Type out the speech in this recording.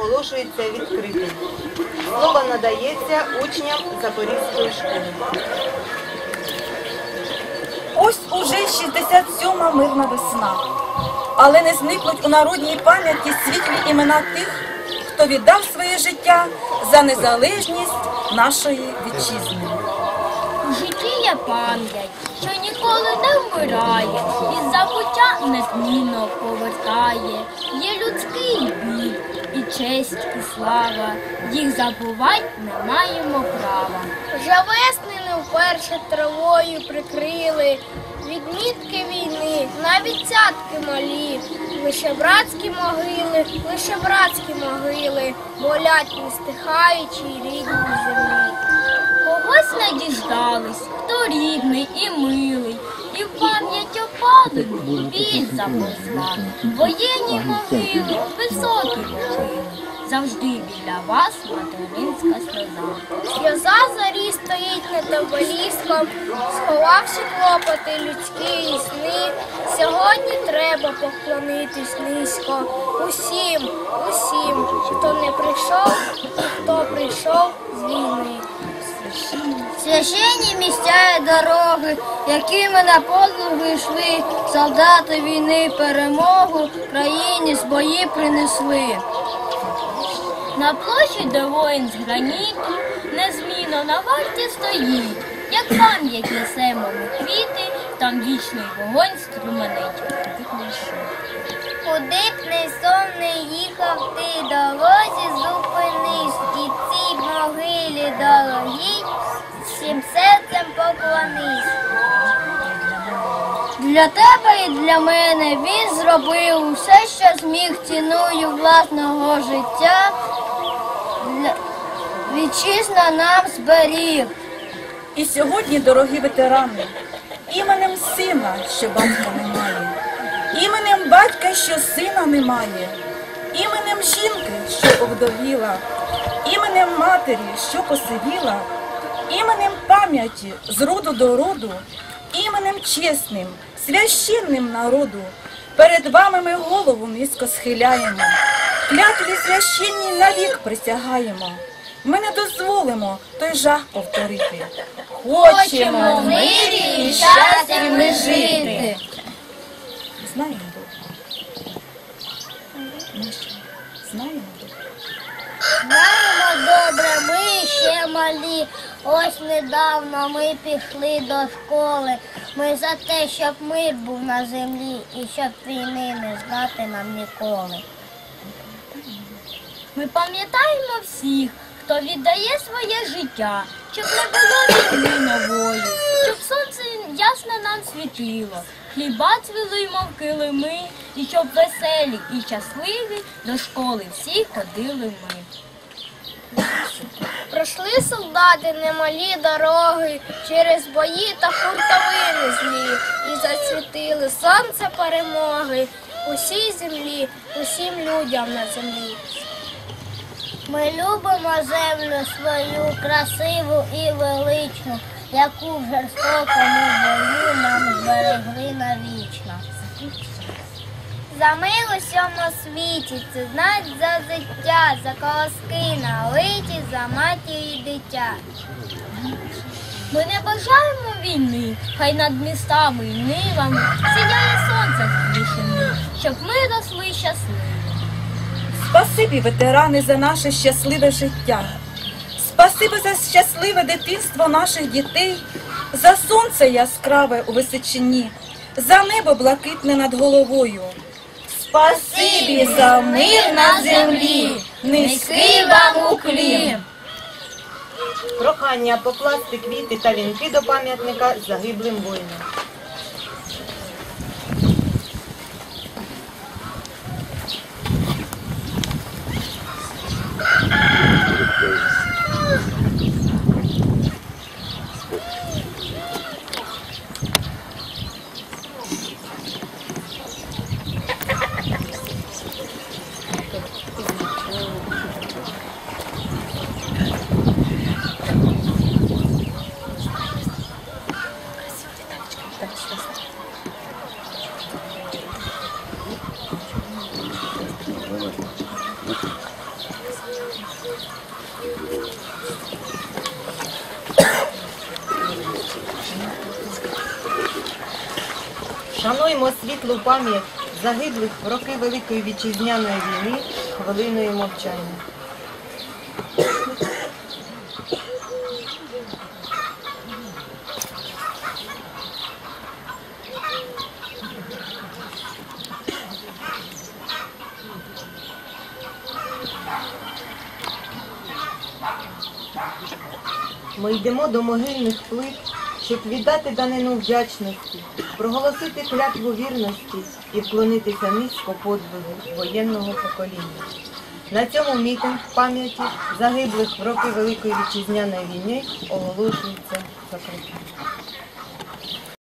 оголошується відкритим. Слово надається учням Запорізької школи. Ось уже 67-ма мирна весна. Але не зникнуть у народній пам'яті світлі імена тих, хто віддав своє життя за незалежність нашої вітчизни. У житті є пам'ять, що ніколи не вмирає, і забуття незмінно повертає. Є людський біль, і честь, і слава. Їх забувать не маємо права. Вже весни не вперше травою прикрили. Відмітки війни, навіть цятки малі, лише братські могили, лише братські могили, болять не стихаючи рідні землі. Когось не діждались, хто рідний і милий, і пам'ять опали біль заповзла. Воєнні могили, високі могили, завжди біля вас материнська сльоза. Сльоза зарі стоїть над обеліском, сховавши клопоти людські і сни. Сьогодні треба поклонитись низько усім, усім, хто не прийшов і хто прийшов з війни. Священні місця і дороги, якими на подвиги йшли, солдати війни перемогу країні з бої принесли. На площі, де воїн з граніту, незмінно на варті стоїть, як пам'ять несемо ми квіти, там вічний вогонь струменить. Куди б не сон не їхав ти дорозі, зупинись могилі дорогій, всім серцем поклонись. Для тебе і для мене він зробив усе, що зміг ціною власного життя. Для... Вітчизна нам зберіг. І сьогодні, дорогі ветерани, іменем сина, що батька немає, іменем батька, що сина немає, іменем жінки, що овдовіла, іменем матері, що посивіла, іменем пам'яті з роду до роду, іменем чесним, священним народу. Перед вами ми голову низько схиляємо, клятві священній навік присягаємо. Ми не дозволимо той жах повторити. Хочемо в мирі і щасті ми жити. Знаємо добре. Ми що, знаємо добре. Знаємо добре, ми ще малі. Ось недавно ми пішли до школи. Ми за те, щоб мир був на землі і щоб війни не знати нам ніколи. Ми пам'ятаємо всіх, хто віддає своє життя, щоб не було війни нової, щоб сонце ясно нам світило, хліба цвіли, мов килими, і щоб веселі і щасливі до школи всі ходили ми. Пройшли солдати немалі дороги через бої та хуртовини злі, і зацвітили сонце перемоги усій землі, усім людям на землі. Ми любимо землю свою красиву і величну, яку в жорстокому бою нам зберегли навічно. За мир у всьому світі, це знать за життя, за колоски налиті, за матір і дитя. Ми не бажаємо війни, хай над містами і нивами сіяє сонце в щоб ми росли щасливі. Спасибі, ветерани, за наше щасливе життя. Спасибі за щасливе дитинство наших дітей, за сонце яскраве у височині, за небо блакитне над головою. Спасибі за мир на землі, низький вам уклін. Прохання покласти квіти та вінки до пам'ятника загиблим воїнам. Шануємо світлу пам'ять загиблих в роки Великої вітчизняної війни хвилиною мовчання. Ми йдемо до могильних плит, щоб віддати данину вдячності, проголосити клятву вірності і вклонитися низько подвигу воєнного покоління. На цьому мітинг пам'яті загиблих в роки Великої Вітчизняної війни оголошується закритим.